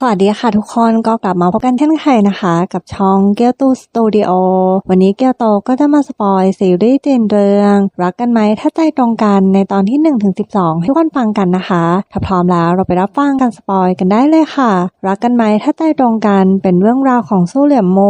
สวัสดีค่ะทุกคนก็กลับมาพบกันเช่นเคยนะคะ กับช่องเกียวตูสตูดิโอวันนี้เกียวโตก็จะมาสปอยซีรีส์เจนเรือง รักกันไหมถ้าใจตรงกันในตอนที่1ถึง12 ให้ทุกคนฟังกันนะคะ ถ้าพร้อมแล้วเราไปรับฟังกันสปอยกันได้เลยค่ะ รักกันไหมถ้าใจตรงกันเป็นเรื่องราวของสู้เหลี่ยมโม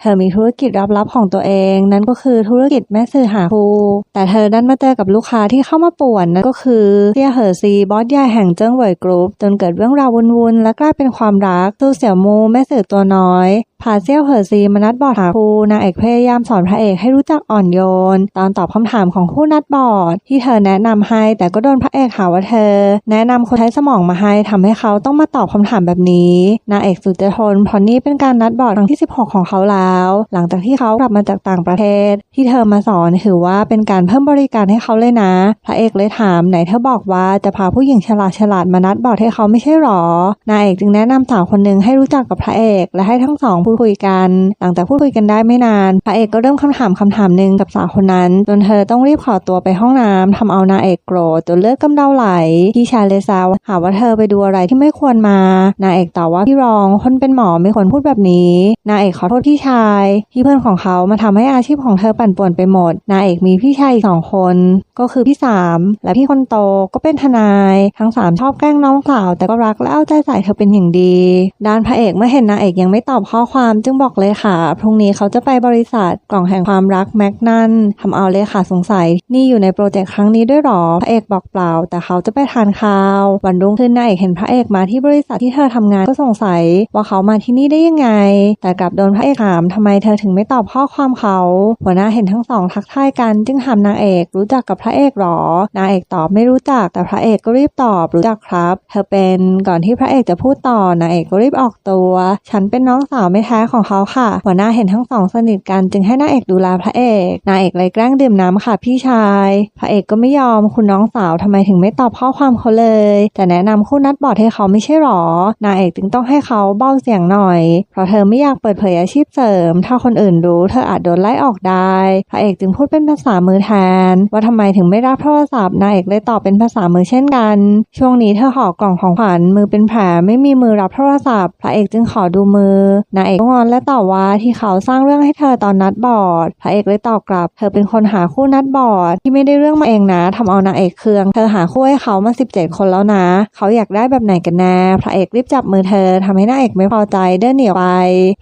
เธอมีธุรกิจลับๆของตัวเอง นั่นก็คือธุรกิจแม่สื่อหาคูแต่เธอดันมาเจอกับลูกค้าที่เข้ามาป่วนนั่นก็คือเซียเหอซีบอสใหญ่แห่งเจิ้งเหวยกรุ๊ปจนเกิดเรื่องราววุ่นๆและกลายเป็นความรักตู้เสี่ยวมูแม่สื่อตัวน้อย พาเซี่ยวเหอซีมานัดบอดหาครูนางเอกพยายามสอนพระเอกให้รู้จักอ่อนโยน ตอนตอบคำถามของคู่นัดบอดที่เธอแนะนำให้แต่ก็โดนพระเอกหาว่าเธอ แนะนำคนใช้สมองมาให้ทำให้เขาต้องมาตอบคำถามแบบนี้นางเอกสุดจะทนเพราะนี่เป็นการนัดบอดครั้งที่ 16 ของเขาแล้ว หลังจากที่เขากลับมาจากต่างประเทศ ที่เธอมาสอนถือว่าเป็นการเพิ่มบริการให้เขาเลยนะ พระเอกเลยถามไหนเธอบอกว่าจะพาผู้หญิงฉลาดฉลาดมานัดบอดให้เขาไม่ใช่หรอนางเอกจึงแนะนำสาวคนหนึ่งให้รู้จักกับพระเอก และให้ทั้งสองพูดคุยกัน หลังจากพูดคุยกันได้ไม่นานพระเอกก็เริ่มคำถามคำถามหนึ่งกับสาวคนนั้น จนเธอต้องรีบขอตัวไปห้องน้ำทำเอานางเอกโกรธจนเลือดกำเดาไหลพี่ชายเลยแซวหาว่าเธอไปดูอะไรที่ไม่ควรมานางเอกตอบว่าพี่รองคนเป็นหมอไม่ควรพูดแบบนี้นางเอกขอโทษพี่ชายที่เพื่อนของเขามาทำให้อาชีพของเธอปั่นป่วนไปหมดนางเอกมีพี่ชายอีกสองคน ก็คือพี่สามและพี่คนโตก็เป็นทนายทั้งสามชอบแกล้งน้องสาวแต่ก็รักและเอาใจใส่เธอเป็นอย่างดี ด้านพระเอกเมื่อเห็นนางเอกยังไม่ตอบข้อความจึงบอกเลยค่ะ พรุ่งนี้เขาจะไปบริษัทกล่องแห่งความรักแม็กนันทำเอาเลยค่ะสงสัย นี่อยู่ในโปรเจกต์ครั้งนี้ด้วยหรอ พระเอกบอกเปล่า แต่เขาจะไปทานข้าว วันรุ่งขึ้นนางเอกเห็นพระเอกมาที่บริษัทที่เธอทำงานก็สงสัย ว่าเขามาที่นี่ได้ยังไง แต่กลับโดนพระเอกถามทำไมเธอถึงไม่ตอบข้อความเขา หัวหน้าเห็นทั้งสองทักทายกันจึงถามนางเอกรู้จักกับพระเอกหรอ นางเอกตอบไม่รู้จัก แต่พระเอกก็รีบตอบรู้จักครับ เธอเป็นก่อนที่พระเอกจะพูดต่อนางเอกก็รีบออกตัว ฉันเป็นน้องสาวไม่แท้ของเขาค่ะ หัวหน้าเห็นทั้งสองสนิทกันจึงให้นางเอกดูแลพระเอกนางเอกเลยแกล้งดื่มน้ำค่ะพี่ชาย พระเอกก็ไม่ยอมคุณน้องสาวทำไมถึงไม่ตอบข้อความเขาเลย แต่แนะนำคู่นัดบอดให้เขาไม่ใช่หรอนางเอกจึงต้องให้เขาเบ้าเสียงหน่อย เพราะเธอไม่อยากเปิดเผยอาชีพเสริม ถ้าคนอื่นรู้เธออาจโดนไล่ออกได้ พระเอกจึงพูดเป็นภาษามือแทน ว่าทำไมถึงไม่รับโทรศัพท์นางเอกเลยตอบเป็นภาษามือเช่นกัน ช่วงนี้เธอห่อกล่องของขวัญมือเป็นแผลไม่มีมือรับโทรศัพท์ พระเอกจึงขอดูมือนางเอกก็งอนและตอบว่าที่เขาสร้างเรื่องให้เธอตอนนัดบอดพระเอกเลยตอบกลับ เธอเป็นคนหาคู่นัดบอดที่ไม่ได้เรื่องมาเองนะทำเอานางเอกเคืองเธอหาคู่ให้เขามา 17 คนแล้วนะ เขาอยากได้แบบไหนกันแน่พระเอกรีบจับมือเธอทำให้นางเอกไม่พอใจเดินหนีไป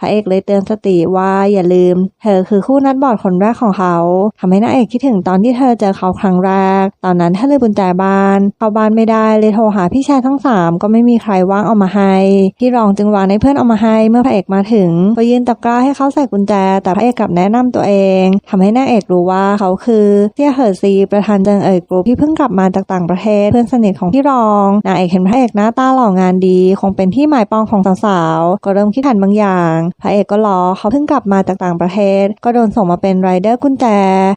พระเอกเลยเตือนสติว่าอย่าลืม เธอคือคู่นัดบอดคนแรกของเขาทำให้นางเอกคิดถึงตอนที่เธอเจอเขาครั้งแรก ตอนนั้นเธอเลยบุญแจบ้านเข้าบ้านไม่ได้เลยโทรหาพี่ชายทั้งสามก็ไม่มีใครว่างเอามาให้พี่รองจึงวางให้เพื่อนเอามาให้เมื่อพระเอกมาถึงก็ยืนตะกร้าให้เขาใส่กุญแจ แต่พระเอกกลับแนะนำตัวเองทำให้นางเอกรู้ว่าเขาคือเซียเหอซีประธานเจิงเอ๋ยกรุ๊ปที่เพิ่งกลับมาจากต่างประเทศเพื่อนสนิทของพี่รองนางเอกเห็นพระเอกหน้าตาหล่องานดี คงเป็นที่หมายปองของสาวๆก็เริ่มคิดทันบางอย่าง พระเอกก็รอเขาเพิ่งกลับมาจากต่างประเทศ ก็โดนส่งมาเป็นไรเดอร์กุญแจ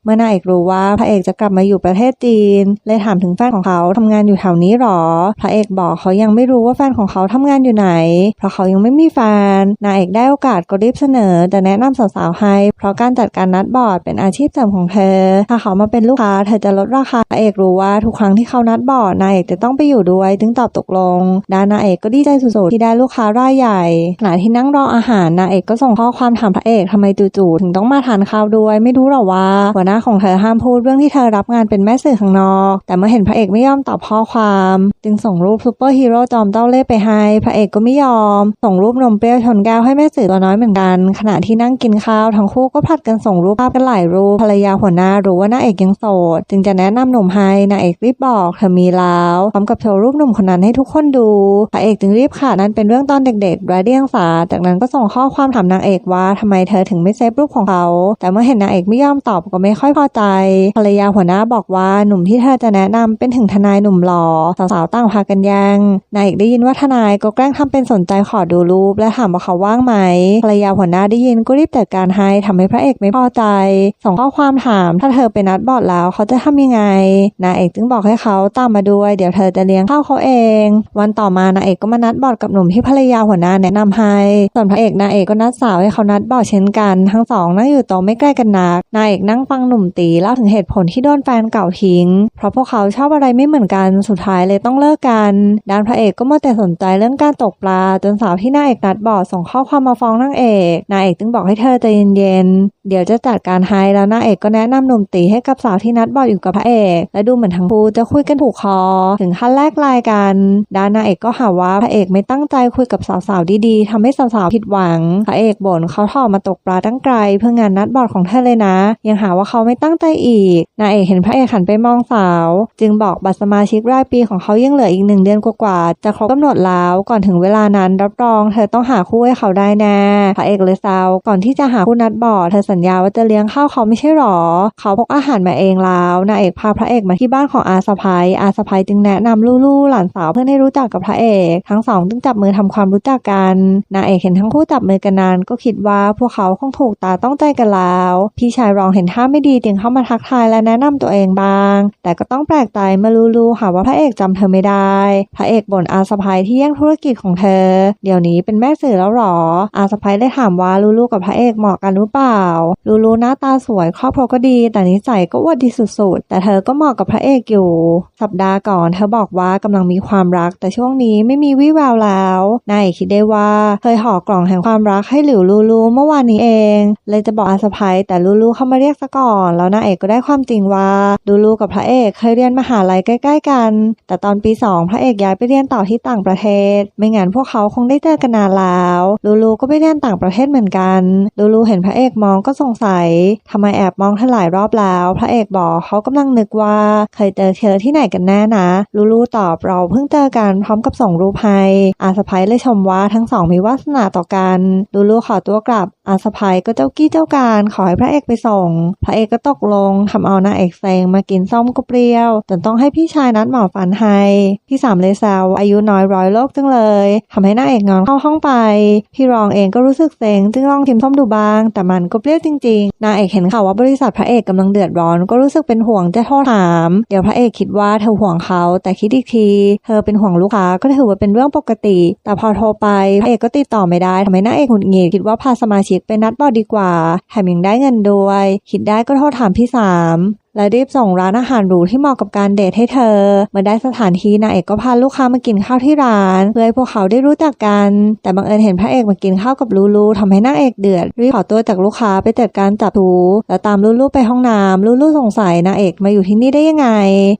เมื่อนางเอกรู้ว่าพระเอกจะกลับมาอยู่ประเทศจีน เลยถามถึงแฟนของเขาทำงานอยู่แถวนี้หรอ พระเอกบอกเขายังไม่รู้ว่าแฟนของเขาทำงานอยู่ไหน เพราะเขายังไม่มีแฟนนางเอกได้โอกาสก็รีบเสนอ แต่แนะนำสาวๆให้ เพราะการจัดการนัดบอร์ดเป็นอาชีพเสริมของเธอ ถ้าเขามาเป็นลูกค้าเธอจะลดราคาเอกรู้ว่าทุกครั้งที่เขานัดบอร์ดนางเอกจะต้องไปอยู่ด้วยจึงตอบตกลงด้านนางเอกก็ดีใจสุดๆที่ได้ลูกค้ารายใหญ่ขณะที่นั่งรออาหารนางเอกก็ส่งข้อความถามพระเอกทำไมจู่ๆถึงต้องมาทานข้าวด้วยไม่รู้หรอว่าหัวหน้าของเธอห้ามพูดเรื่องที่เธอรับงานเป็นแม่สื่อข้างนอก แต่เมื่อเห็นพระเอกไม่ยอมตอบข้อความ จึงส่งรูปซูเปอร์ฮีโร่จอมเต้าเล่ไปให้ พระเอกก็ไม่ยอม ส่งรูปนมเปรี้ยวชนแก้วให้แม่สื่อตัวน้อยเหมือนกัน ขณะที่นั่งกินข้าวทั้งคู่ก็ผลัดกันส่งรูปภาพกันหลายรูปภรรยาหัวหน้ารู้ว่านางเอกยังโสด จึงจะแนะนำหนุ่มให้นางเอกรีบบอกเธอมีแล้วพร้อมกับโชว์รูปหนุ่มคนนั้นให้ทุกคนดูพระเอกจึงรีบค่ะนั่นเป็นเรื่องตอนเด็กๆไร้เดียงสาจากนั้นก็ส่งข้อความถามนางเอกว่าทำไมเธอถึงไม่เซฟรูปของเขา แต่เมื่อเห็นนางเอกไม่ยอมตอบก็ไม่ค่อยพอใจภรรยาหัวหน้าบอกว่าหนุ่มที่เธอจะแนะนำเป็นถึงทนายหนุ่มหล่อสาวๆต่างพากันแย่งนางเอกได้ยินว่าทนายก็แกล้งทำเป็นสนใจขอดูรูปและถามว่าเขาว่างไหมภรรยาหัวหน้าได้ยินก็รีบจัดการให้ทำให้พระเอกไม่พอใจส่งข้อความถามถ้าเธอไปนัดบอดแล้วเขาจะทำยังไงนางเอกจึงบอกให้เขาตามมาด้วย เดี๋ยวเธอจะเลี้ยงข้าวเขาเอง วันต่อมานางเอกก็มานัดบอดกับหนุ่มที่ภรรยาหัวหน้าแนะนำให้ส่วนพระเอกนางเอกก็นัดสาวให้เขานัดบอดเช่นกัน ทั้งสองนั่งอยู่โต๊ะไม่ใกล้กันนักนางเอกนั่งฟังหนุ่มตีเล่าถึงเหตุผลที่โดนแฟนเก่าทิ้ง เพราะพวกเขาชอบอะไรไม่เหมือนกันสุดท้ายเลยต้องเลิกกันด้านพระเอกก็มัวแต่สนใจเรื่องการตกปลาจนสาวที่นางเอกนัดบอดส่งข้อความมาฟ้องนางเอกนางเอกจึงบอกให้เธอใจเย็นเดี๋ยวจะจัดการให้แล้วนางเอกก็แนะนำหนุ่มตีให้กับสาวที่นัดบอร์ดอยู่กับพระเอก และดูเหมือนทั้งคู่จะคุยกันถูกคอ ถึงขั้นแลกลน์กันด้านนางเอกก็หาว่าพระเอกไม่ตั้งใจคุยกับสาวๆดีๆทำให้สาวๆผิดหวัง พระเอกบ่นเขาถอมาตกปลาตั้งไกล เพื่องานนัดบอดของเธอเลยนะ ยังหาว่าเขาไม่ตั้งใจอีกนางเอกเห็นพระเอกหันไปมองสาว จึงบอกบัตรสมาชิกรายปีของเขายังเหลืออีกหนึ่งเดือนกว่าๆจะครบกำหนดแล้วก่อนถึงเวลานั้นรับรอง เธอต้องหาคู่ให้เขาได้แน่พระเอกเลยแซวก่อนที่จะหาคู่นัดบอดเธอสัญญาว่าจะเลี้ยงข้าวเขาไม่ใช่หรอ เขาพกอาหารมาเองแล้วนางเอกพาพระเอกมาที่บ้านของอาสะพายอาสะพายจึงแนะนำลู่ๆหลานสาวเพื่อให้รู้จักกับพระเอก ทั้งสองจึงจับมือทำความรู้จักกันนางเอกเห็นทั้งคู่จับมือกันนานก็คิดว่าพวกเขาคงถูกตาต้องใจกันแล้ว พี่ชายรองเห็นท่าไม่ดีจึงเข้ามาทักทายและแนะนำตัวเองบ้าง แต่ก็ต้องแปลกใจเมื่อลู่ๆหาว่าพระเอกจำเธอไม่ได้ พระเอกบ่นอาสะพายที่แย่งธุรกิจของเธอ เดี๋ยวนี้เป็นแม่สื่อแล้วหรอ อาสะพายได้ถามว่าลู่ๆกับพระเอกเหมาะกันหรือเปล่าลู่ๆหน้าตาสวยครอบครัวก็ดี แต่นิสัยก็อวดดีสุดๆ แต่เธอก็เหมาะกับพระเอกอยู่ สัปดาห์ก่อนเธอบอกว่ากำลังมีความรัก แต่ช่วงนี้ไม่มีวี่แววแล้วนายเอกคิดได้ว่าเคยห่อกล่องแห่งความรักให้หลิวลูลูเมื่อวานนี้เอง เลยจะบอกอาสะพายแต่ลูลูเข้ามาเรียกซะก่อน แล้วนายเอกก็ได้ความจริงว่าลูลูกับพระเอกเคยเรียนมหาลัยใกล้ ๆ กัน แต่ตอนปีสองพระเอกย้ายไปเรียนต่อที่ต่างประเทศ ไม่งั้นพวกเขาคงได้เจอกันนานแล้วลูลูก็ไปเรียนต่างประเทศเหมือนกันลูลูเห็นพระเอกมองก็สงสัยทำไมแอบมองเธอหลายรอบแล้ว พระเอกบอกเขากำลังนึกว่าเคยเจอเธอที่ไหนกันแน่นะ ลูลูตอบเราเพิ่งเจอกันพร้อมกับส่งรูปให้อาสไพเลยชมว่าทั้งสองมีวาสนาต่อกัน ลูลูขอตัวกลับอาสะพายก็เจ้ากี้เจ้าการขอให้พระเอกไปส่ง พระเอกก็ตกลงทำเอานางเอกเซงมากินส้มก็เปรี้ยวจนต้องให้พี่ชายนัดหมอฟันให้ พี่สามเลยแซวอายุน้อยร้อยโลกจังเลยทำให้นางเอกงอนเข้าห้องไป พี่รองเองก็รู้สึกเซ็งจึงลองชิมส้มดูบ้าง แต่มันก็เปรี้ยวจริงๆนางเอกเห็นข่าวว่าบริษัทพระเอกกำลังเดือดร้อน ก็รู้สึกเป็นห่วงจะโทรถาม เดี๋ยวพระเอกคิดว่าเธอห่วงเขา แต่คิดอีกที เธอเป็นห่วงลูกค้าก็ถือว่าเป็นเรื่องปกติ แต่พอโทรไปพระเอกก็ติดต่อไม่ได้ทำให้นางเอกหงุดหงิดคิดว่าพาสมาชิกไปนัดบอดดีกว่า แถมยังได้เงินด้วย คิดได้ก็โทรถามพี่สาม และรีบส่งร้านอาหารหรูที่เหมาะกับการเดทให้เธอ เมื่อได้สถานที่นางเอกก็พาลูกค้ามากินข้าวที่ร้าน เพื่อให้พวกเขาได้รู้จักกัน แต่บังเอิญเห็นพระเอกมากินข้าวกับลูลูทำให้นางเอกเดือด รีบขอตัวจากลูกค้าไปจัดการจับถูแล้วตามลูลูไปห้องน้ำลูลูสงสัยนางเอกมาอยู่ที่นี่ได้ยังไง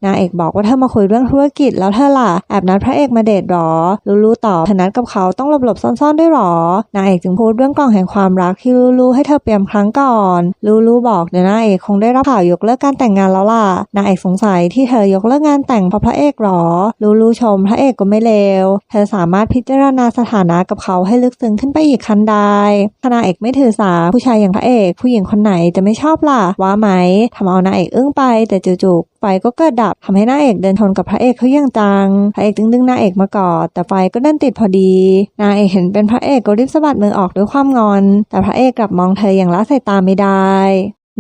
นางเอกบอกว่าเธอมาคุยเรื่องธุรกิจแล้วเธอล่ะแอบนัดพระเอกมาเดทหรอ ลูลูตอบเธอนัดกับเขาต้องหลบๆซ่อนๆด้วยหรอนางเอกจึงพูดเรื่องกล่องแห่งความรักที่ลูลูให้เธอเตรียมครั้งก่อน ลูลูบอกเดี๋ยวนางเอกคงได้รับข่าวยกเลิกการแต่งงานแล้วล่ะนางเอกสงสัยที่เธอยกเลิกงานแต่งเพราะพระเอกหรอลูลูชมพระเอกก็ไม่เลว เธอสามารถพิจารณาสถานะกับเขาให้ลึกซึ้งขึ้นไปอีกขั้นได้ถ้านางเอกไม่ถือสาผู้ชายอย่างพระเอก ผู้หญิงคนไหนจะไม่ชอบล่ะว่าไหมทำเอานางเอกอึ้งไปแต่จู่ๆไฟก็เกิดดับทำให้นางเอกเดินชนกับพระเอกเขาอย่างจัง พระเอกจึงดึงนางเอกมากอดแต่ไฟก็ดันติดพอดี นางเอกเห็นเป็นพระเอกก็รีบสะบัดมือออกด้วยความงอน แต่พระเอกกลับมองเธออย่างละสายตาไม่ได้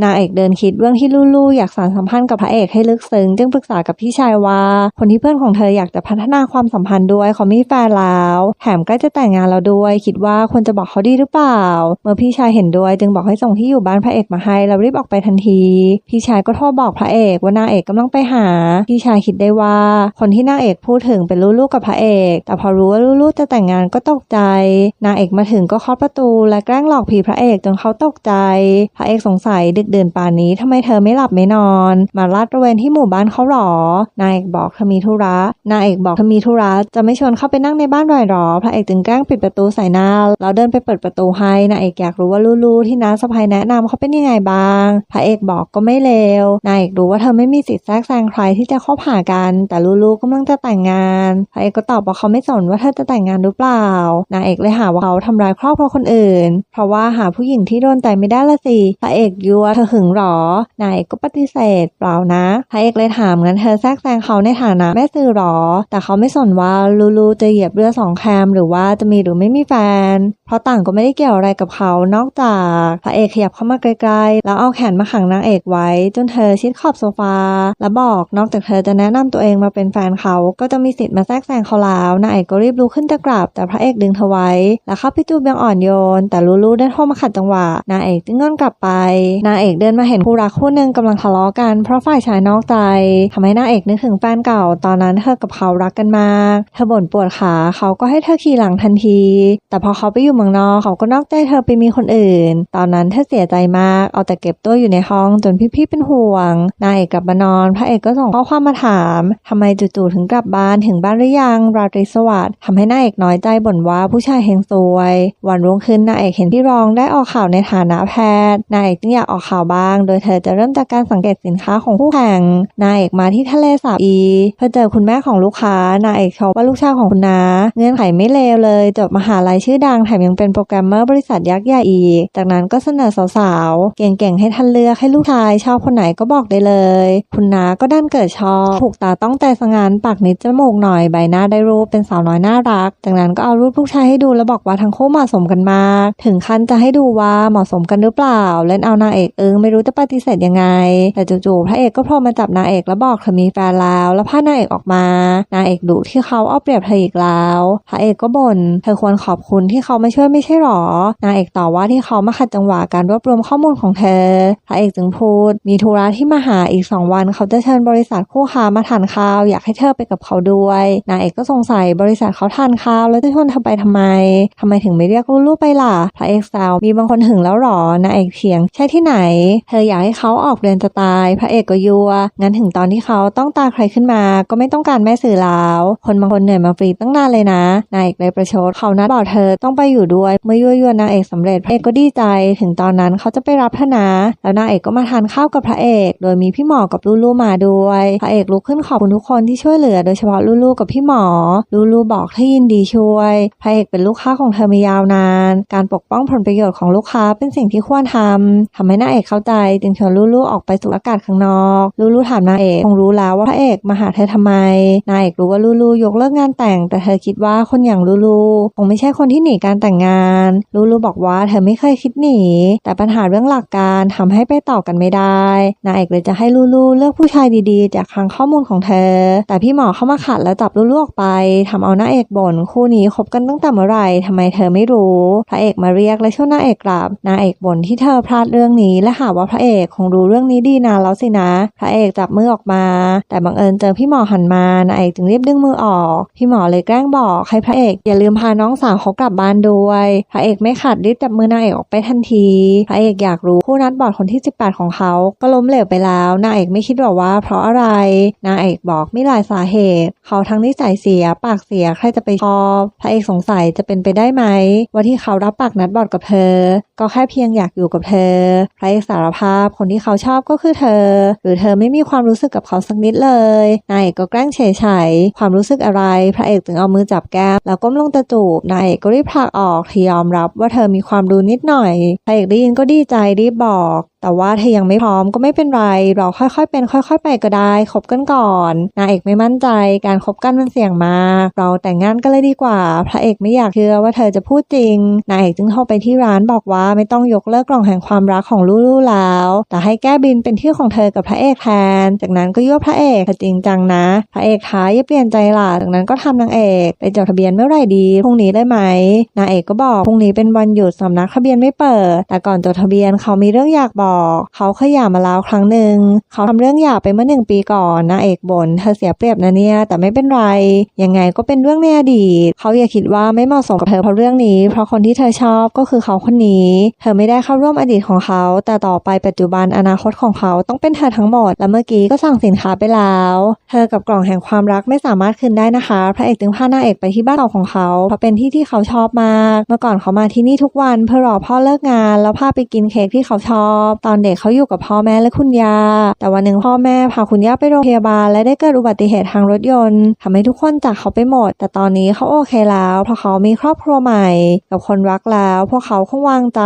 นางเอกเดินคิดเรื่องที่ลู่ลู่อยากสานสัมพันธ์กับพระเอกให้ลึกซึ้งจึงปรึกษากับพี่ชายว่า คนที่เพื่อนของเธออยากจะพัฒนาความสัมพันธ์ด้วยเขามีแฟนแล้วแถมใกล้จะแต่งงานแล้วด้วย คิดว่าควรจะบอกเขาดีหรือเปล่า เมื่อพี่ชายเห็นด้วย จึงบอกให้ส่งที่อยู่บ้านพระเอกมาให้แล้วรีบออกไปทันที พี่ชายก็โทรบอกพระเอกว่านางเอกกำลังไปหา พี่ชายคิดได้ว่า คนที่นางเอกพูดถึงเป็นลู่ลู่กับพระเอก แต่พอรู้ว่าลู่ลู่จะแต่งงานก็ตกใจ นางเอกมาถึงก็เคาะประตู และแกล้งหลอกผีพระเอกจนเขาตกใจ พระเอกสงสัยดึกดื่นป่านนี้ทำไมเธอไม่หลับไม่นอน มาลาดตระเวนที่หมู่บ้านเขาหรอ นางเอกบอกเธอมีธุระนางเอกบอกเธอมีธุระจะไม่ชวนเข้าไปนั่งในบ้านหน่อยหรอ พระเอกจึงแกล้งปิดประตูใส่หน้าแล้วเดินไปเปิดประตูให้นางเอกอยากรู้ว่าลู่ลู่ที่น้าสะพายแนะนำเขาเป็นยังไงบ้าง พระเอกบอกก็ไม่เลวนางเอกรู้ว่าเธอไม่มีสิทธิ์แทรกแซงใครที่จะคบหาผ่ากัน แต่ลู่ลู่กำลังจะแต่งงาน พระเอกก็ตอบว่าเขาไม่สนว่าเธอจะแต่งงานหรือเปล่านางเอกเลยหาว่าเขาทำร้ายครอบครัวคนอื่น เพราะว่าหาผู้หญิงที่โดนใจไม่ได้ละสิพระเอกยั่วเธอหึงหรอนายก็ปฏิเสธเปล่านะพระเอกเลยถามงั้นเธอแทรกแซงเขาในฐานะแม่สื่อหรอ แต่เขาไม่สนว่าลูลูจะเหยียบเรือสองแคมหรือว่าจะมีหรือไม่มีแฟน เพราะต่างก็ไม่ได้เกี่ยวอะไรกับเขานอกจากพระเอกขยับเข้ามาไกลๆแล้วเอาแขนมาขังนางเอกไว้ จนเธอชิดขอบโซฟา แล้วบอกนอกจากเธอจะแนะนำตัวเองมาเป็นแฟนเขาก็จะมีสิทธิ์มาแทรกแซงเขาแล้วนางเอกก็รีบลุกขึ้นจะกลับแต่พระเอกดึงเธอไว้ แล้วเข้าไปจูบย่างอ่อนโยน แต่ลูลูได้โทรมาขัดจังหวะนางเอกจึงงอนกลับไปนางเเอกเดินมาเห็นคู่รักคู่หนึ่งกำลังทะเลาะกันเพราะฝ่ายชายนอกใจทำให้นางเอกนึกถึงแฟนเก่า ตอนนั้นเธอกับเขารักกันมากเธอบ่นปวดขาเขาก็ให้เธอขี่หลังทันที แต่พอเขาไปอยู่เมืองนอกเขาก็นอกใจเธอไปมีคนอื่น ตอนนั้นเธอเสียใจมากเอาแต่เก็บตัวอยู่ในห้องจนพี่ๆเป็นห่วงนางเอกกลับมานอน พระเอกก็ส่งข้อความมาถามทำไมจู่ๆถึงกลับบ้านถึงบ้านหรือยังราตรีสวัสดิ์ทำให้นางเอกน้อยใจบ่นว่าผู้ชายเฮงซวย วันรุ่งขึ้นนางเอกเห็นพี่รองได้ออกข่าวในฐานะแพทย์นางเอกจึงอยากออกข่าวบ้าง โดยเธอจะเริ่มจากการสังเกตสินค้าของคู่แข่ง นางเอกมาที่ทะเลสาบอีเพื่อเจอคุณแม่ของลูกค้านางเอกชมว่าลูกชายของคุณน้าเงื่อนไขไม่เลวเลย จบมหาลัยชื่อดังแถมยังเป็นโปรแกรมเมอร์บริษัทยักษ์ใหญ่อีก จากนั้นก็เสนอสาวๆ เก่งๆ ให้ท่านเลือกให้ลูกชายชอบคนไหนก็บอกได้เลย คุณน้าก็ดันเกิดชอบ ถูกตาต้องแต่สงานปากนิดจมูกหน่อยใบหน้าได้รูปเป็นสาวน้อยน่ารัก จากนั้นก็เอารูปลูกชายให้ดูแล้วบอกว่าทั้งคู่เหมาะสมกันมาก ถึงขั้นจะให้ดูว่าเหมาะสมกันหรือเปล่า เล่นเอานางเอกเอิงไม่รู้จะปฏิเสธยังไง แต่จู่ๆพระเอกก็โผล่มาจับนางเอกแล้วบอกเธอมีแฟนแล้ว แล้วพานางเอกออกมานางเอกดุที่เขาเอาเปรียบเธออีกแล้ว พระเอกก็บ่นเธอควรขอบคุณที่เขาไม่ช่วยไม่ใช่หรอนางเอกตอบว่าที่เขามาขัดจังหวะการรวบรวมข้อมูลของเธอ พระเอกจึงพูด มีธุระที่มาหาอีกสองวันเขาจะเชิญบริษัทคู่ค้ามาทานข้าว อยากให้เธอไปกับเขาด้วยนางเอกก็สงสัยบริษัทเขาทานข้าวแล้วจะชวนเธอไปทำไมทำไมถึงไม่เรียกลูกๆไปล่ะพระเอกแซวมีบางคนหึงแล้วหรอนางเอกเถียงใช่ที่ไหนเธออยากให้เขาออกเรือนจะตาย พระเอกก็ยัวงั้นถึงตอนที่เขาต้องตาใครขึ้นมา ก็ไม่ต้องการแม่สื่อแล้ว คนบางคนเหนื่อยมาฟรีตั้งนานเลยนะนายเอกเลยประชดเขานัดบอกเธอต้องไปอยู่ด้วยเมื่อยั่วยวนนางเอกสำเร็จพระเอกก็ดีใจถึงตอนนั้นเขาจะไปรับเธอนะแล้วนางเอกก็มาทานข้าวกับพระเอก โดยมีพี่หมอกับลูลูมาด้วย พระเอกลุกขึ้นขอบคุณทุกคนที่ช่วยเหลือโดยเฉพาะลูลูกับพี่หมอ ลูลูบอกให้ยินดีช่วย พระเอกเป็นลูกค้าของเธอมายาวนาน การปกป้องผลประโยชน์ของลูกค้าเป็นสิ่งที่ควรทำทำให้นางเอกเข้าใจจึงชวนลูลูออกไปสู่อากาศข้างนอก ลูลูถามนางเอกคงรู้แล้วว่าพระเอกมาหาเธอทำไม นางเอกรู้ว่าลูลูยกเลิกงานแต่ง แต่เธอคิดว่าคนอย่างลูลูคงไม่ใช่คนที่หนีการแต่งงาน ลูลูบอกว่าเธอไม่เคยคิดหนี แต่ปัญหาเรื่องหลักการทำให้ไปต่อกันไม่ได้ นางเอกเลยจะให้ลูลูเลือกผู้ชายดีๆ จากคลังข้อมูลของเธอ แต่พี่หมอเข้ามาขัดแล้วจับลูลูออกไปทำเอานางเอกบ่นคู่นี้คบกันตั้งแต่เมื่อไหร่ทำไมเธอไม่รู้ พระเอกมาเรียกและช่วยนางเอกกลับนางเอกบ่นที่เธอพลาดเรื่องนี้และหาว่าพระเอกคงรู้เรื่องนี้ดีนานแล้วสินะ พระเอกจับมือออกมา แต่บังเอิญเจอพี่หมอหันมานางเอกจึงรีบดึงมือออก พี่หมอเลยแกล้งบอกให้พระเอกอย่าลืมพาน้องสาวเขากลับบ้านด้วย พระเอกไม่ขัดรีบจับมือนางเอกออกไปทันที พระเอกอยากรู้คู่นัดบอดคนที่ 18 ของเขาก็ล้มเหลวไปแล้วนางเอกไม่คิดหรอกว่าเพราะอะไรนางเอกบอกไม่หลายสาเหตุ เขาทั้งนิสัยเสียปากเสียใครจะไปชอบพระเอกสงสัยจะเป็นไปได้ไหมว่าที่เขารับปากนัดบอดกับเธอก็แค่เพียงอยากอยู่กับเธอพระเอกสารภาพคนที่เขาชอบก็คือเธอ หรือเธอไม่มีความรู้สึกกับเขาสักนิดเลยนายเอกก็แกล้งเฉยเฉยความรู้สึกอะไร พระเอกถึงเอามือจับแก้มแล้วก้มลงตะจูบนายเอกก็รีบผลักออกที่ยอมรับว่าเธอมีความรู้นิดหน่อย พระเอกได้ยินก็ดีใจรีบบอก แต่ว่าเธอยังไม่พร้อมก็ไม่เป็นไร เราค่อยๆเป็น ค่อย ๆ ไปก็ได้คบกันก่อนนายเอกไม่มั่นใจ การคบกันมันเสี่ยงมาก เราแต่งงานกันเลยดีกว่า พระเอกไม่อยากเชื่อว่าเธอจะพูดจริงนายเอกจึงโทรไปที่ร้านบอกว่าไม่ต้องยกเลิกกล่องแห่งความรักของลูลูแล้ว แต่ให้แก้บินเป็นที่ของเธอกับพระเอกแทน จากนั้นก็ยั่วพระเอกเธอจริงจังนะ พระเอกท้าอย่าเปลี่ยนใจล่ะจากนั้นก็ทำนางเอกไปจดทะเบียนเมื่อไหร่ดีพรุ่งนี้ได้ไหมนางเอกก็บอกพรุ่งนี้เป็นวันหยุดสำนักทะเบียนไม่เปิด แต่ก่อนจดทะเบียนเขามีเรื่องอยากบอกเขาเคยหย่ามาแล้วครั้งหนึ่งเขาทำเรื่องหย่าไปเมื่อหนึ่งปีก่อนนางเอกบ่นเธอเสียเปรียบนะเนี่ยแต่ไม่เป็นไรยังไงก็เป็นเรื่องในอดีตเขาอย่าคิดว่าไม่เหมาะสมกับเธอเพราะเรื่องนี้ เพราะคนที่เธอชอบก็คือเขาคนนี้ เธอไม่ได้เข้าร่วมอดีตของเขา แต่ต่อไปปัจจุบันอนาคตของเขาต้องเป็นเธอทั้งหมด และเมื่อกี้ก็สั่งสินค้าไปแล้ว เธอกับกล่องแห่งความรักไม่สามารถคืนได้นะคะ พระเอกจึงพานางเอกไปที่บ้านเก่าของเขาเพราะเป็นที่ที่เขาชอบมาก เมื่อก่อนเขามาที่นี่ทุกวันเพื่อรอพ่อเลิกงาน แล้วพาไปกินเค้กที่เขาชอบตอนเด็กเขาอยู่กับพ่อแม่และคุณยา แต่วันหนึ่งพ่อแม่พาคุณย่าไปโรงพยาบาล และได้เกิดอุบัติเหตุทางรถยนต์ทำให้ทุกคนจากเขาไปหมด แต่ตอนนี้เขาโอเคแล้วเพราะเขามีครอบครัวใหม่ กับคนรักแล้ว พวกเขาคงวางใจ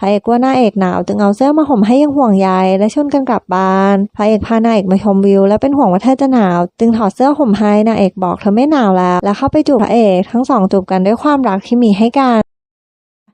พระเอกว่าหน้าเอกหนาวจึงเอาเสื้อมาห่มให้ยังห่วงใยและชวนกันกลับบ้านพระเอกพานาเอกมาชมวิว และเป็นห่วงว่าเธอจะหนาว จึงถอดเสื้อห่มให้นางเอกบอกเธอไม่หนาวแล้ว และเข้าไปจูบพระเอกทั้งสองจูบกันด้วยความรักที่มีให้กัน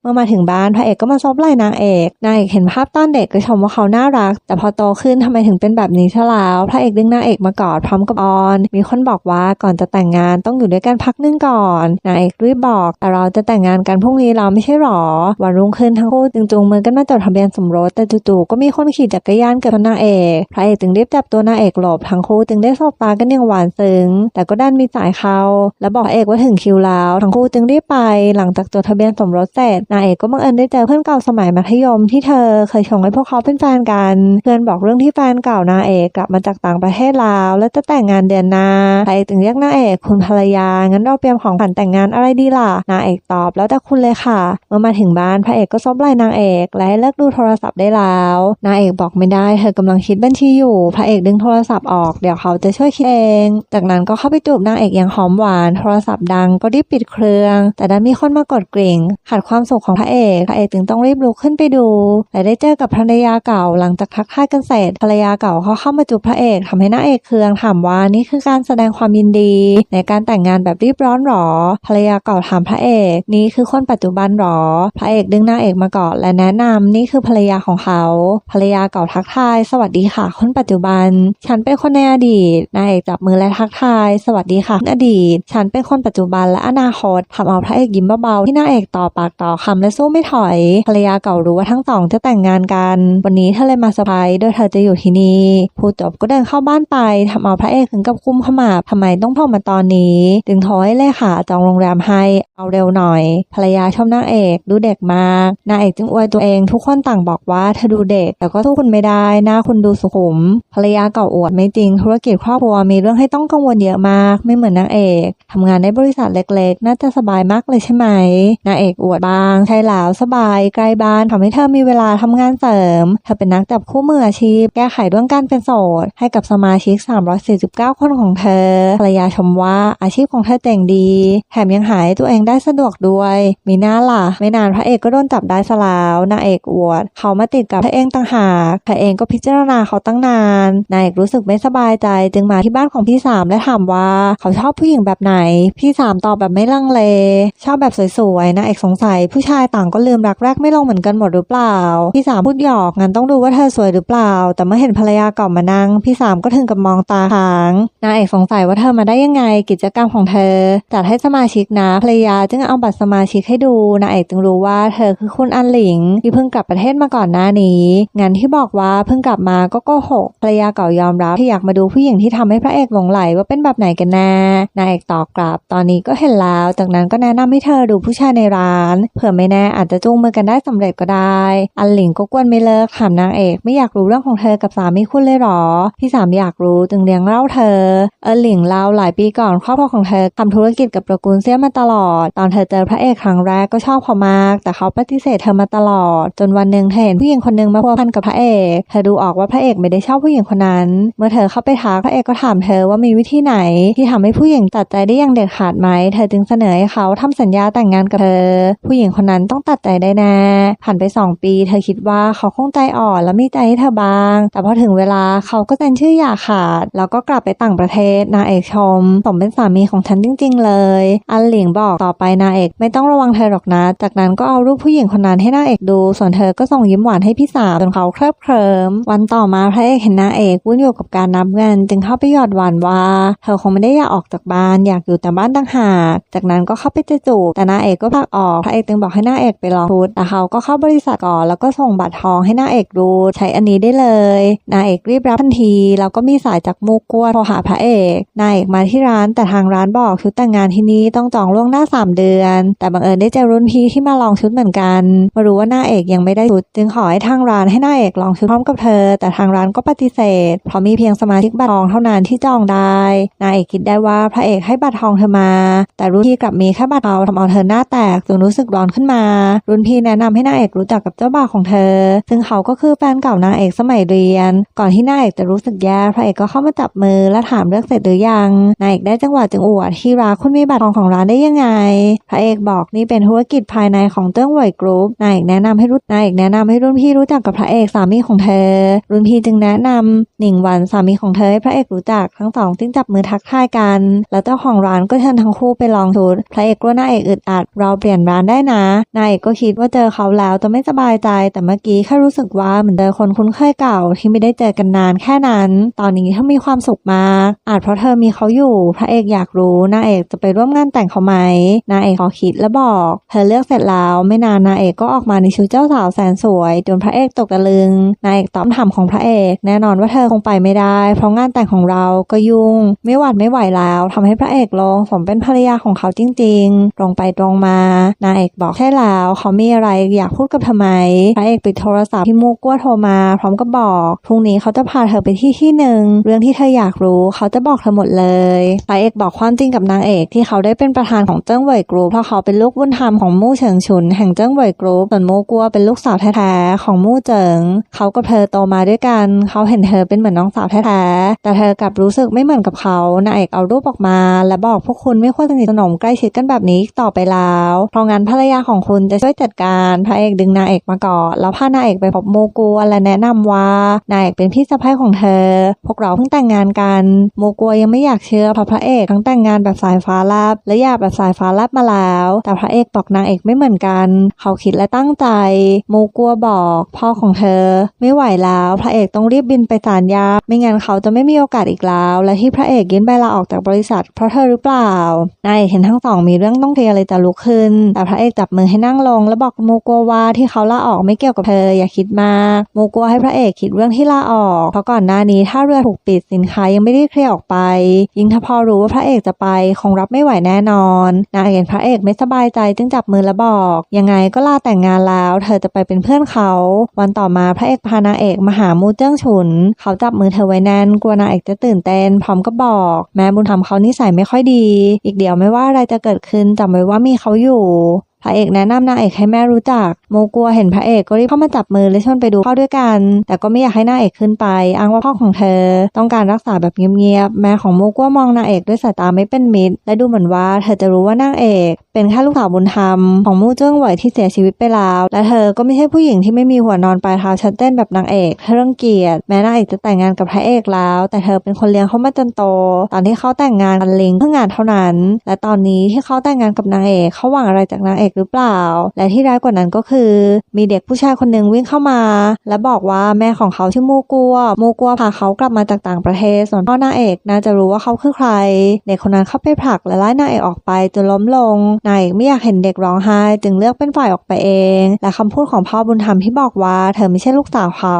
เมื่อมาถึงบ้านพระเอกก็มาซบไหล่นางเอกนางเอกเห็นภาพตอนเด็กก็ชมว่าเขาน่ารัก แต่พอโตขึ้นทำไมถึงเป็นแบบนี้ซะแล้วพระเอกดึงนางเอกมากอดพร้อมกับออน มีคนบอกว่าก่อนจะแต่งงานต้องอยู่ด้วยกันพักนึงก่อนนางเอกรีบบอกแต่เราจะแต่งงานกันพรุ่งนี้เราไม่ใช่หรอวันรุ่งขึ้นทั้งคู่จึงจูงมือกันมาจดทะเบียนสมรสแต่จู่ๆก็มีคนขี่จักรยานเกิดนางเอกพระเอกจึงรีบจับตัวนางเอกหลบทั้งคู่จึงได้สบตากันอย่างหวานซึ้งแต่ก็ดันมีสายเขาและบอกเอกว่าถึงคิวแล้ว ทั้งคู่จึงรีบไปหลังจากจดทะเบียนสมรสเสร็จนางเอกก็บังเอิญได้เจอเพื่อนเก่าสมัยมัธยมที่เธอเคยชงให้พวกเขาเป็นแฟนกัน เพื่อนบอกเรื่องที่แฟนเก่านางเอกกลับมาจากต่างประเทศแล้วและจะแต่งงานเดือนหน้าพระเอกจึงเรียกนางเอกคุณภรรยา งั้นเราเตรียมของขวัญแต่งงานอะไรดีล่ะ นางเอกตอบแล้วแต่คุณเลยค่ะ เมื่อมาถึงบ้านพระเอกก็ซบไหล่นางเอกและให้เลิกดูโทรศัพท์ได้แล้ว นางเอกบอกไม่ได้ เธอกำลังคิดบัญชีอยู่ พระเอกดึงโทรศัพท์ออก เดี๋ยวเขาจะช่วยคิดเอง จากนั้นก็เข้าไปจูบนางเอกอย่างหอมหวาน โทรศัพท์ดังก็รีบปิดเครื่อง แต่ดันมีคนมากดกริ่งขัดความสุขของพระเอกพระเอกจึงต้องรีบลุกขึ้นไปดูและได้เจอกับภรรยาเก่าหลังจากทักทายกันเสร็จภรรยาเก่าเขาเข้ามาจูบพระเอกทำให้นาเอกเคืองถามว่านี่คือการแสดงความยินดี ในการแต่งงานแบบรีบร้อนหรอ ภรรยาเก่าถามพระเอกนี่คือคนปัจจุบันหรอ พระเอกดึงนาเอกมาเกอดและแนะนำนี่คือภรรยาของเขา ภรรยาเก่าทักทายสวัสดีค่ะ คนปัจจุบัน ฉันเป็นคนในอดีตนางเอกจับมือและทักทาย สวัสดีค่ะอดีต ฉันเป็นคนปัจจุบันและอนาคตทำเอาพระเอกยิ้มเบาๆที่นาเอกต่อปากต่อคำและสู้ไม่ถอย ภรรยาเก่ารู้ว่าทั้งสองจะแต่งงานกัน วันนี้เธอเลยมาเซอร์ไพรส์โดยเธอจะอยู่ที่นี่พูดจบก็เดินเข้าบ้านไปทำเอาพระเอกถึงกับกุมขมับทำไมต้องโทรมาตอนนี้จึงโทรให้เลขาจองโรงแรมให้เอาเร็วหน่อย ภรรยาชมนางเอกดูเด็กมากนางเอกจึงอวยตัวเองทุกคนต่างบอกว่าเธอดูเด็ก แต่ก็สู้คุณไม่ได้หน้าคุณดูสุขุม ภรรยาเก่าอวดไม่จริง ธุรกิจครอบครัวมีเรื่องให้ต้องกังวลเยอะมาก ไม่เหมือนนางเอกทำงานในบริษัทเล็กๆ น่าจะสบายมากเลยใช่ไหมนางเอกอวดบ้างใช่แล้วสบายใกล้บ้านทำให้เธอมีเวลาทำงานเสริม เธอเป็นนักจับคู่มืออาชีพ แก้ไขเรื่องการเป็นโสด ให้กับสมาชิก 349 คนของเธอ ภรรยาชมว่าอาชีพของเธอเจ๋งดี แถมยังหายตัวเองได้สะดวกด้วย มีหน้าล่ะ ไม่นานพระเอกก็โดนจับได้ซะแล้วนางเอกอวด เขามาติดกับพระเอกต่างหากพระเอกก็พิจารณาเขาตั้งนานนางเอกรู้สึกไม่สบายใจ จึงมาที่บ้านของพี่สามและถามว่าเขาชอบผู้หญิงแบบไหน พี่สามตอบแบบไม่ลังเล ชอบแบบสวยๆนางเอกสงสัยผู้ชายต่างก็ลืมรักแรกไม่ลงเหมือนกันหมดหรือเปล่า พี่สามพูดหยอกงั้นต้องดูว่าเธอสวยหรือเปล่า แต่เมื่อเห็นภรรยาเก่ามานั่งพี่สามก็ถึงกับมองตาค้างนางเอกสงสัยว่าเธอมาได้ยังไงกิจกรรมของเธอ จัดให้สมาชิกนะภรรยาจึงเอาบัตรสมาชิกให้ดูนางเอกจึงรู้ว่าเธอคือคุณอันหลิงที่เพิ่งกลับประเทศมาก่อนหน้านี้งานที่บอกว่าเพิ่งกลับมาก็โกหกภรรยาเก่ายอมรับที่อยากมาดูผู้หญิงที่ทำให้พระเอกหลงไหลว่าเป็นแบบไหนกันแน่นางเอกตอบกลับ ตอนนี้ก็เห็นแล้ว จากนั้นก็แนะนำให้เธอดูผู้ชายในร้านเผื่อไม่แน่อาจจะจูงมือกันได้สำเร็จก็ได้ อันหลิงก็กวนไม่เลิกถามนางเอกไม่อยากรู้เรื่องของเธอกับสามีคุณเลยหรอ พี่สามอยากรู้จึงเลี้ยงเล่าเธอ เออหลิงเล่าหลายปีก่อนครอบครัวของเธอทำธุรกิจกับตระกูลเซี่ยมาตลอด ตอนเธอเจอพระเอกครั้งแรกก็ชอบเขามาก แต่เขาปฏิเสธเธอมาตลอด จนวันหนึ่งเธอเห็นผู้หญิงคนหนึ่งมาพัวพันกับพระเอกเธอดูออกว่าพระเอกไม่ได้ชอบผู้หญิงคนนั้น เมื่อเธอเข้าไปทักพระเอกก็ถามเธอว่ามีวิธีไหน ที่ทำให้ผู้หญิงตัดใจได้อย่างเด็ดขาดไหมเธอจึงเสนอให้เขาทำสัญญาแต่งงานกับเธอ ผู้หญิงคนนั้นต้องตัดใจได้แน่ผ่านไปสองปี เธอคิดว่าเขาคงใจอ่อนและมีใจให้เธอบ้าง แต่พอถึงเวลาเขาก็เซ็นชื่อหย่าขาด แล้วก็กลับไปต่างประเทศนางเอกชมสมเป็นสามีของฉันจริง ๆ เลย อันหลิงบอกต่อไปนางเอกไม่ต้องระวังเธอหรอกนะ จากนั้นก็เอารูปผู้หญิงคนนั้นให้นางเอกดู ส่วนเธอก็ส่งยิ้มหวานให้พี่สาวจนเขาเคลิบเคลิ้มวันต่อมาพระเอกเห็นนางเอกวุ่นอยู่กับการนับเงิน จึงเข้าไปหยอดหวานว่า เธอคงไม่ได้อยากออกจากบ้านอยากอยู่แต่บ้านต่างหาก จากนั้นก็เข้าไปจะจูบแต่นางเอกก็พากออกพระเอกจึงบอกให้น้าเอกไปลองชุดแต่เขาก็เข้าบริษัทก่อน แล้วก็ส่งบัตรทองให้น้าเอกดูใช้อันนี้ได้เลยนางเอกรีบรับทันที แล้วก็มีสายจากมูกัวโทรหาพระเอกนางเอกมาที่ร้านแต่ทางร้านบอกชุดแต่งงานที่นี่ต้องจองล่วงหน้า 3 เดือน แต่บังเอิญได้เจอรุ่นพี่ที่มาลองชุดเหมือนกันมารู้ว่าหน้าเอกยังไม่ได้ชุด จึงขอให้ทางร้านให้หน้าเอกลองชุดพร้อมกับเธอ แต่ทางร้านก็ปฏิเสธ เพราะมีเพียงสมาชิกบัตรทองเท่านั้นที่จองได้นางเอกคิดได้ว่าพระเอกให้บัตรทองเธอมา แต่รุ่นพี่กลับมีแค่บัตรเทาทำเอาเธอหน้าแตกจนรู้สึกร้อนขึ้นนมา รุ่นพี่แนะนำให้นางเอกรู้จักกับเจ้าบ่าวของเธอ ซึ่งเขาก็คือแฟนเก่านางเอกสมัยเรียน ก่อนที่นางเอกจะรู้สึกแย่พระเอกก็เข้ามาจับมือและถามเรื่องเสร็จหรือยังนางเอกได้จังหวะจึงอวดที่รักคุณมีบัตรทองของร้านได้ยังไง พระเอกบอกนี่เป็นธุรกิจภายในของเติ้งเหวยกรุ๊ปนายเอกแนะนำให้รุ่นนายเอกแนะนำให้รุ่นพี่รู้จักกับพระเอกสามีของเธอ รุ่นพี่จึงแนะนำหนิงหวันสามีของเธอให้พระเอกรู้จักทั้งสองจึงจับมือทักทายกัน แล้วเจ้าของร้านก็เชิญทั้งคู่ไปลองชุดพระเอกกลัวนางเอกอึดอัดเราเปลี่ยนร้านได้นะนายเอกก็คิดว่าเจอเขาแล้วจะไม่สบายใจ แต่เมื่อกี้แค่รู้สึกว่าเหมือนเจอคนคุ้นเคยเก่าที่ไม่ได้เจอกันนานแค่นั้น ตอนนี้เธอมีความสุขมาก อาจเพราะเธอมีเขาอยู่ พระเอกอยากรู้นางเอกจะไปร่วมงานแต่งเขาไหมนางเอกขอคิดและบอกเธอเลือกเสร็จแล้วไม่นานนางเอกก็ออกมาในชุดเจ้าสาวแสนสวยจนพระเอกตกตะลึงนางเอกตอบถามของพระเอกแน่นอนว่าเธอคงไปไม่ได้ เพราะงานแต่งของเราก็ยุ่ง ไม่หวัดไม่ไหวแล้วทำให้พระเอกลงสมเป็นภรรยาของเขาจริง ๆ ตรงไปตรงมานางเอกบอกใช่แล้วเขามีอะไรอยากพูดกับทำไมพระเอกปิดโทรศัพท์ที่มูกัวโทรมา พร้อมกับบอกพรุ่งนี้เขาจะพาเธอไปที่ที่หนึ่งเรื่องที่เธออยากรู้เขาจะบอกเธอหมดเลยพระเอกบอกความจริงกับนางเอกที่เขาได้เป็นประธานของเจิ้งเหวยกรุ๊ปเพราะเขาเป็นลูกบุญธรรมของมู่เฉิงชุนแห่งเจิ้งเหวยกรุ๊ปส่วนมูกัวเป็นลูกสาวแท้ๆของมู่เจิงเขากับเธอโตมาด้วยกัน เขาเห็นเธอเป็นเหมือนน้องสาวแท้ๆแต่เธอกลับรู้สึกไม่เหมือนกับเขานางเอกเอารูปออกมา และบอกพวกคุณไม่ควรสนิทสนมใกล้ชิดกันแบบนี้ต่อไปแล้วเพราะงั้นภรรยาของคุณจะช่วยจัดการพระเอกดึงนางเอกมาก่อนแล้วพานางเอกไปพบโมกัวและแนะนำว่านางเอกเป็นพี่สะใภ้ของเธอ พวกเราเพิ่งแต่งงานกันโมกัวยังไม่อยากเชื่อเพราะพระเอกทั้งแต่งงานแบบสายฟ้าแลบและอยาแบบสายฟ้าแลบมาแล้ว แต่พระเอกบอกนางเอกไม่เหมือนกัน เขาคิดและตั้งใจโมกัวบอกพ่อของเธอ ไม่ไหวแล้วพระเอกต้องรีบบินไปศาลยาไม่งั้นเขาจะไม่มีโอกาสอีกแล้ว และที่พระเอกยื่นใบลาออกจากบริษัทเพราะเธอหรือเปล่านายเอกเห็นทั้งสองมีเรื่องต้องเคลียร์เลยจะลุกขึ้น แต่พระเอกจับมือให้นั่งลง แล้วบอกโมกัวว่าที่เขาลาออกไม่เกี่ยวกับเธออย่าคิดมากโมกัวให้พระเอกคิดเรื่องที่ลาออกเพราะก่อนหน้านี้ถ้าเรือถูกปิดสินค้ายังไม่ได้เคลียร์ออกไป ยิ่งถ้าพอรู้ว่าพระเอกจะไปคงรับไม่ไหวแน่นอนนางเอกเห็นพระเอกไม่สบายใจจึงจับมือแล้วบอก ยังไงก็ลาแต่งงานแล้ว เธอจะไปเป็นเพื่อนเขา วันต่อมาพระเอกพานางเอกมาหามูเจิ้งฉุน เขาจับมือเธอไว้แน่นกลัวนางเอกจะตื่นเต้นพร้อมก็บอก แม้บุญธรรมเขานิสัยไม่ค่อยดี อีกเดี๋ยวไม่ว่าอะไรจะเกิดขึ้นจำไว้ว่ามีเขาอยู่ พระเอกแนะนำนางเอกให้แม่รู้จัก โมกัวเห็นพระเอกก็รีบเข้ามาจับมือและชวนไปดูพ่อด้วยกัน แต่ก็ไม่อยากให้นางเอกขึ้นไป อ้างว่าพ่อของเธอ ต้องการรักษาแบบเงียบๆแม่ของโมกัวมองนางเอกด้วยสายตาไม่เป็นมิตร และดูเหมือนว่าเธอจะรู้ว่านางเอก เป็นแค่ลูกสาวบุญธรรมของมู่เจิ้งเหวยที่เสียชีวิตไปแล้ว และเธอก็ไม่ใช่ผู้หญิงที่ไม่มีหัวนอนปลายเท้าชัดเต้นแบบนางเอกเธอรื่องเกียรติแม้นางเอกจะแต่งงานกับพระเอกแล้ว แต่เธอเป็นคนเลี้ยงเขามาจนโต ตอนที่เขาแต่งงานกันลิงเพื่องานเท่านั้น และตอนนี้ที่เขาแต่งงานกับนางเอกเขาหวังอะไรจากนางเอกหรือเปล่า และที่ร้ายกว่านั้นก็คือ มีเด็กผู้ชายคนหนึ่งวิ่งเข้ามา และบอกว่าแม่ของเขาชื่อมูกัว มูกัวพาเขากลับมาจากต่างประเทศ ส่วนพ่อนางเอกน่าจะรู้ว่าเขาคือใคร เด็กคนนั้นเข้าไปผลักและไล่นางเอกออกไปจนล้มลง นางเอกไม่อยากเห็นเด็กร้องไห้ จึงเลือกเป็นฝ่ายออกไปเอง และคำพูดของพ่อบุญธรรมที่บอกว่าเธอไม่ใช่ลูกสาวเขา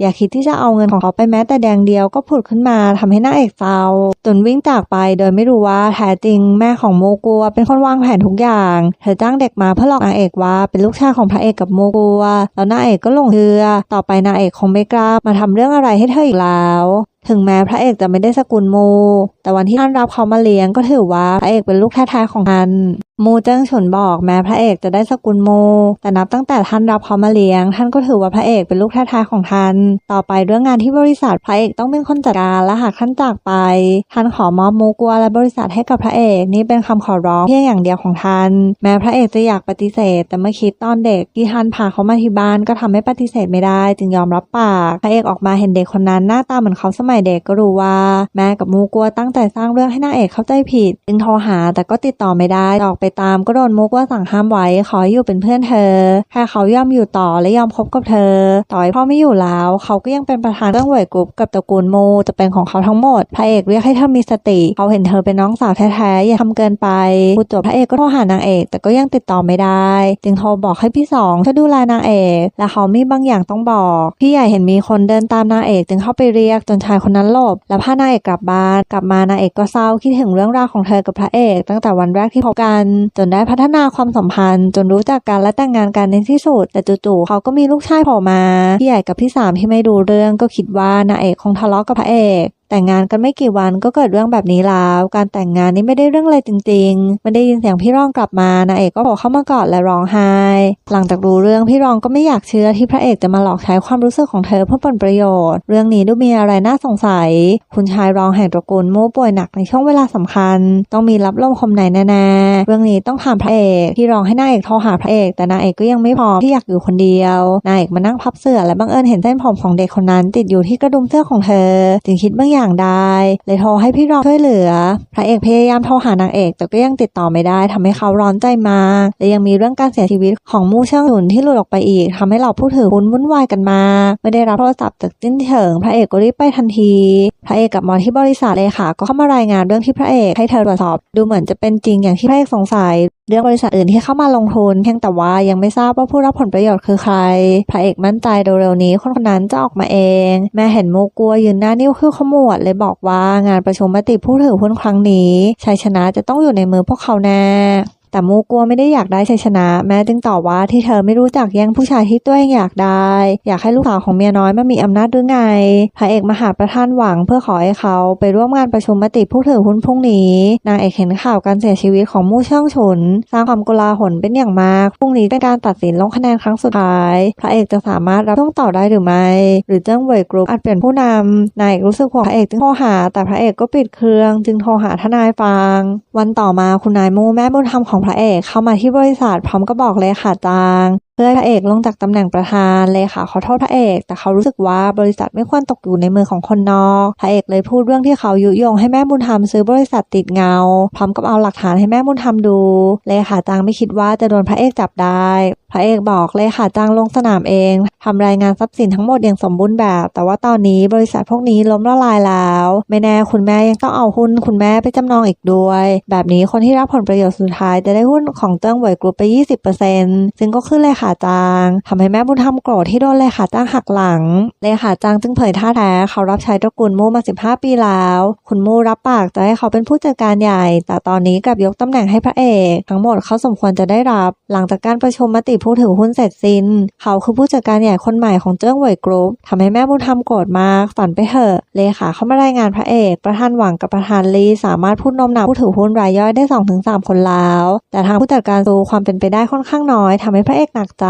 อย่าคิดที่จะเอาเงินของเขาไปแม้แต่แดงเดียวก็ผุดขึ้นมาทำให้นางเอกเศร้าจนวิ่งจากไปโดยไม่รู้ว่าแท้จริงแม่ของโมกัวเป็นคนวางแผนทุกอย่าง เธอจ้างเด็กมาเพื่อหลอกนางเอกว่าเป็นลูกชายของพระเอกกับโมกัว แล้วนางเอกก็หลงเชื่อ ต่อไปนางเอกคงไม่กล้ามาทำเรื่องอะไรให้เธออีกแล้ว ถึงแม้พระเอกจะไม่ได้สกุลโมแต่วันที่ท่านรับเขามาเลี้ยงก็ถือว่าพระเอกเป็นลูกแท้ๆของท่าน มูเจิ้งฉุนบอกแม้พระเอกจะได้สกุลโมแต่นับตั้งแต่ท่านรับเขามาเลี้ยง ท่านก็ถือว่าพระเอกเป็นลูกแท้ๆของท่าน ต่อไปเรื่องงานที่บริษัทพระเอกต้องเป็นคนจัดการและหากท่านจากไป ท่านขอมอบมูกัวและบริษัทให้กับพระเอกนี่เป็นคำขอร้องเพียงอย่างเดียวของท่าน แม้พระเอกจะอยากปฏิเสธ แต่เมื่อคิดตอนเด็กที่ท่านพาเขามาที่บ้านก็ทำให้ปฏิเสธไม่ได้ จึงยอมรับปาก พระเอกออกมาเห็นเด็กคนนั้นหน้าตาเหมือนเขาสมัยเด็กก็รู้ว่า แม่กับมูกลัวตั้งใจสร้างเรื่องให้นางเอกเข้าใจผิด จึงโทรหาแต่ก็ติดต่อไม่ได้ออกไปตามก็โดนมูกว่าสั่งห้ามไว้ขออยู่เป็นเพื่อนเธอแค่เขายอมอยู่ต่อและยอมคบกับเธอ ต่อให้พ่อไม่อยู่แล้ว เขาก็ยังเป็นประธานเรื่องเวยกรุ๊ปกับตระกูลโมจะเป็นของเขาทั้งหมดพระเอกเรียกให้เธอมีสติเขาเห็นเธอเป็นน้องสาวแท้ๆอย่าทำเกินไปพูดจบพระเอกก็โทรหานางเอก แต่ก็ยังติดต่อไม่ได้ จึงโทรบอกให้พี่สองช่วยดูแลนางเอก และเขามีบางอย่างต้องบอก พี่ใหญ่เห็นมีคนเดินตามนางเอก จึงเข้าไปเรียกจนชายคนนั้นหลบ และพานางเอกกลับบ้าน กลับมานางเอกก็เศร้าคิดถึงเรื่องราวของเธอกับพระเอก ตั้งแต่วันแรกที่พบกัน จนได้พัฒนาความสัมพันธ์ จนรู้จักกันและแต่งงานกันในที่สุด แต่จู่ๆเขาก็มีลูกชายโผล่มาพี่ใหญ่กับพี่สามที่ไม่ดูเรื่องก็คิดว่านางเอกคงทะเลาะกับพระเอก แต่งงานกันไม่กี่วันก็เกิดเรื่องแบบนี้แล้ว การแต่งงานนี่ไม่ได้เรื่องอะไรจริงๆไม่ได้ยินเสียงพี่รองกลับมานาเอกก็บอกเข้ามากอดและร้องไห้ หลังจากรู้เรื่องพี่รองก็ไม่อยากเชื่อที่พระเอกจะมาหลอกใช้ความรู้สึกของเธอเพื่อผลประโยชน์ เรื่องนี้ดูมีอะไรน่าสงสัย คุณชายรองแห่งตระกูลโม่ป่วยหนักในช่วงเวลาสำคัญ ต้องมีรับลมคมในแน่ๆ เรื่องนี้ต้องถามพระเอกพี่รองให้นางเอกโทรหาพระเอก แต่นางเอกก็ยังไม่พอที่อยากอยู่คนเดียวนางเอกมานั่งพับเสื่อและบังเอิญเห็นเส้นผมของเด็กคนนั้น ติดอยู่ที่กระดุมเสื้อของเธอ จึงคิดบางอย่างได้เลยโทรให้พี่รองช่วยเหลือ พระเอกพยายามโทรหานางเอก แต่ก็ยังติดต่อไม่ได้ทำให้เขาร้อนใจมากและยังมีเรื่องการเสียชีวิตของมู่เชิงหนุนที่หลุดออกไปอีกทำให้เราผู้ถือหุ้นวุ่นวายกันมาไม่ได้รับโทรศัพท์จากจิ้นเฉิง พระเอกก็รีบไปทันที พระเอกกับหมอที่บริษัทเลยค่ะ ก็เข้ามารายงานเรื่องที่พระเอกให้เธอตรวจสอบ ดูเหมือนจะเป็นจริงอย่างที่พระเอกสงสัยเรื่องบริษัทอื่นที่เข้ามาลงทุนเพียงแต่ว่ายังไม่ทราบว่าผู้รับผลประโยชน์คือใคร พระเอกมั่นใจเร็วๆนี้คนคนนั้นจะออกมาเอง แม่เห็นโมกลัวยืนหน้านิ้วคือขมวดเลยบอกว่างานประชุมมติผู้ถือหุ้นครั้งนี้ชัยชนะจะต้องอยู่ในมือพวกเขาแน่ แต่มูกลัวไม่ได้อยากได้ชัยชนะ แม่จึงตอบว่าที่เธอไม่รู้จักแย่งผู้ชายที่ตัวเองอยากได้ อยากให้ลูกสาวของเมียน้อยมามีอำนาจหรือไงพระเอกมหาประธานหวังเพื่อขอให้เขาไปร่วมงานประชุมมติผู้ถือหุ้นพรุ่งนี้ นางเอกเห็นข่าวการเสียชีวิตของมู่เชิงฉุน สร้างความกลาหลเป็นอย่างมากพรุ่งนี้เป็นการตัดสินลงคะแนนครั้งสุดท้าย พระเอกจะสามารถรับช่วงต่อได้หรือไม่ หรือเจิ้งเว่ยกรุ๊ปอาจเปลี่ยนผู้นำนายเอกรู้สึกห่วงพระเอกจึงโทรหา แต่พระเอกก็ปิดเครื่อง จึงโทรหาทนายฟัง วันต่อมาคุณนายมูแม่บุญธรรมของพระเอกเข้ามาที่บริษัทพร้อมก็บอกเลยค่ะจาง เพื่อพระเอกลงจากตำแหน่งประธานเลยค่ะขอโทษพระเอก แต่เขารู้สึกว่าบริษัทไม่ควรตกอยู่ในมือของคนนอกพระเอกเลยพูดเรื่องที่เขายุยงให้แม่บุญธรรมซื้อบริษัทติดเงา พร้อมกับเอาหลักฐานให้แม่บุญธรรมดู เลยค่ะจางไม่คิดว่าจะโดนพระเอกจับได้พระเอกบอกเลยค่ะจางลงสนามเองทำรายงานทรัพย์สินทั้งหมดอย่างสมบูรณ์แบบ แต่ว่าตอนนี้บริษัทพวกนี้ล้มละลายแล้ว ไม่แน่คุณแม่ยังต้องเอาหุ้นคุณแม่ไปจำนองอีกด้วย แบบนี้คนที่รับผลประโยชน์สุดท้ายจะได้หุ้นของเจิ้งเหวยกรุ๊ปไป 20%ซึ่งก็ขึ้นเลยค่ะจางทำให้แม่บุญธรรมโกรธที่โดนเลยค่ะจ้างหักหลัง เลยค่ะจางจึงเผยท่าแท้เขารับใช้ตระกูลมู่มา 15 ปีแล้ว คุณมู่รับปากจะให้เขาเป็นผู้จัดการใหญ่ แต่ตอนนี้กลับยกตำแหน่งให้พระเอก ทั้งหมดเขาสมควรจะได้รับ หลังจากการประชุมมติผู้ถือหุ้นเสร็จสิ้น เขาคือผู้จัดการใหญ่คนใหม่ของเจิ้งเหวยกรุ๊ปทำให้แม่บุญธรรมโกรธมากฝันไปเถอะเลขาเข้ามารายงานพระเอก ประธานหวังกับประธานลีสามารถพูดโน้มน้าวผู้ถือหุ้นรายย่อยได้ 2-3 คนแล้ว แต่ทางผู้จัดการซูความเป็นไปได้ค่อนข้างน้อยทำให้พระเอกหนักใจ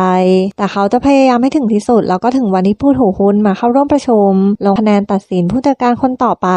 แต่เขาจะพยายามให้ถึงที่สุด แล้วก็ถึงวันที่ผู้ถือหุ้นมาเข้าร่วมประชุม ลงคะแนนตัดสินผู้จัดการคนต่อไป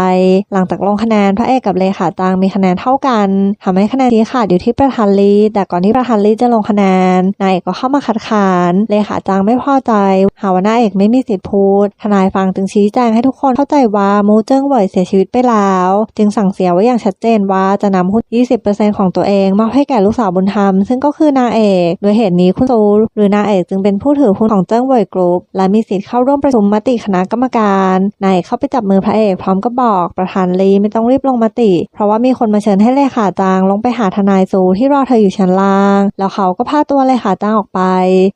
หลังจากลงคะแนนพระเอกกับเลขาจางมีคะแนนเท่ากันทำให้คะแนนชี้ขาดอยู่ที่ประธานลีแต่ก่อนที่ประธานลีจะลงคะแนนนายเอกก็เข้ามาคัดค้านเลขาจางไม่พอใจ หาว่านายเอกไม่มีสิทธิพูดทนายฟังจึงชี้แจงให้ทุกคนเข้าใจว่ามูเจิ้งเหวยเสียชีวิตไปแล้ว จึงสั่งเสียไว้อย่างชัดเจนว่าจะนำหุ้น 20%ของตัวเองมอบให้แก่ลูกสาวบุญธรรม ซึ่งก็คือนางเอก โดยเหตุนี้คุณซูหรือนางเอกจึงเป็นผู้ถือหุ้นของเจิ้งเวยกรุ๊ปและมีสิทธิ์เข้าร่วมประชุมมติคณะกรรมการนายเอกเข้าไปจับมือพระเอกพร้อมก็บอกประธานลีไม่ต้องรีบลงมติ เพราะว่ามีคนมาเชิญให้เลขาจางลงไปหาทนายซูที่รอเธออยู่ชั้นล่าง แล้วเขาก็พาตัวเลขาจางออกไป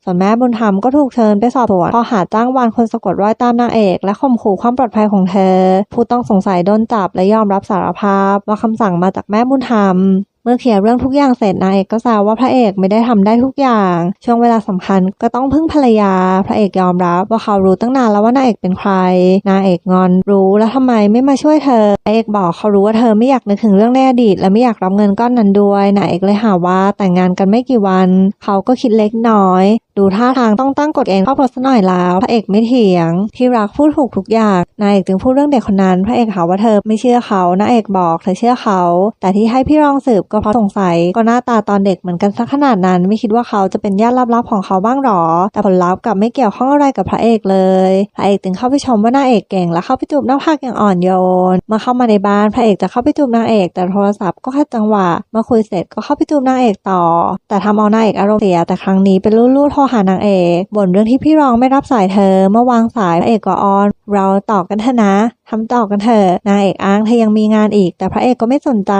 ส่วนแม่บุญธรรมก็ถูกเชิญไปสอบสวนข้อหาจ้างวานคนสะกดรอยตามนางเอก และข่มขู่ความปลอดภัยของเธอ ผู้ต้องสงสัยโดนจับและยอมรับสารภาพ ว่าคำสั่งมาจากแม่บุญธรรม เมื่อเคลียร์เรื่องทุกอย่างเสร็จนายเอกก็แซวว่าพระเอกไม่ได้ทำได้ทุกอย่าง ช่วงเวลาสำคัญก็ต้องพึ่งภรรยา พระเอกยอมรับว่าเขารู้ตั้งนานแล้วว่านายเอกเป็นใคร นายเอกงอนรู้แล้วทำไมไม่มาช่วยเธอนายเอกบอกเขารู้ว่าเธอไม่อยากนึกถึงเรื่องในอดีตและไม่อยากรับเงินก้อนนั้นด้วยนายเอกเลยหาว่าแต่งงานกันไม่กี่วัน เขาก็คิดเล็กน้อยดูท่าทางต้องตั้งกฎเองครอบครัวซะหน่อยแล้วพระเอกไม่เถียง ที่รักพูดถูกทุกอย่างนายเอกจึงพูดเรื่องเด็กคนนั้น พระเอกหาว่าเธอไม่เชื่อเขานางเอกบอกเธอเชื่อเขา แต่ที่ให้พี่รองสืบก็เพราะสงสัยก็หน้าตาตอนเด็กเหมือนกันสักขนาดนั้น ไม่คิดว่าเขาจะเป็นญาติลับๆของเขาบ้างหรอ แต่ผลลัพธ์กลับไม่เกี่ยวข้องอะไรกับพระเอกเลยพระเอกจึงเข้าไปชมว่านางเอกเก่งและเข้าไปจูบหน้าผากอย่างอ่อนโยนเมื่อเข้ามาในบ้านพระเอกจะเข้าไปจูบนางเอก แต่โทรศัพท์ก็ขัดจังหวะมื่อคุยเสร็จก็เข้าไปจูบนางเอกต่อ แต่ทำเอานางเอกอารมณ์เสียแต่ครั้งนี้เป็นลู่ๆโทรหานางเอกบ่นเรื่องที่พี่รองไม่รับสายเธอเมื่อวางสายพระเอกก็ออน เราต่อกันเถอะนะทำต่อกันเถอะนางเอกอ้างเธอยังมีงานอีก แต่พระเอกก็ไม่สนใจ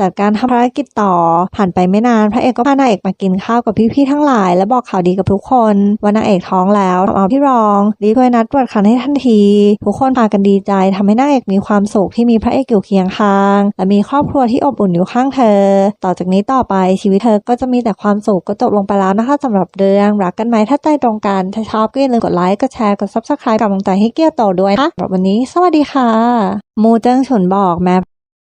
จัดการทำภารกิจต่อ ผ่านไปไม่นาน พระเอกก็พานางเอกมากินข้าวกับพี่ๆทั้งหลาย และบอกข่าวดีกับทุกคนว่านางเอกท้องแล้วเอาพี่รองรีบช่วยนัดตรวจคันให้ทันที ทุกคนพากันดีใจทำให้นางเอกมีความสุขที่มีพระเอกอยู่เคียงข้าง และมีครอบครัวที่อบอุ่นอยู่ข้างเธอ ต่อจากนี้ต่อไปชีวิตเธอก็จะมีแต่ความสุขก็จบลงไปแล้วนะคะสำหรับเรื่องรักกันไหมถ้าใจตรงกันถ้าชอบก็อย่าลืมกดไลค์กดแชร์กด subscribe กำลังใจให้เกี้ยวโตด้วยนะสำหรับวันนี้ สวัสดีค่ะ มูเจิ้งฉุนบอกแม้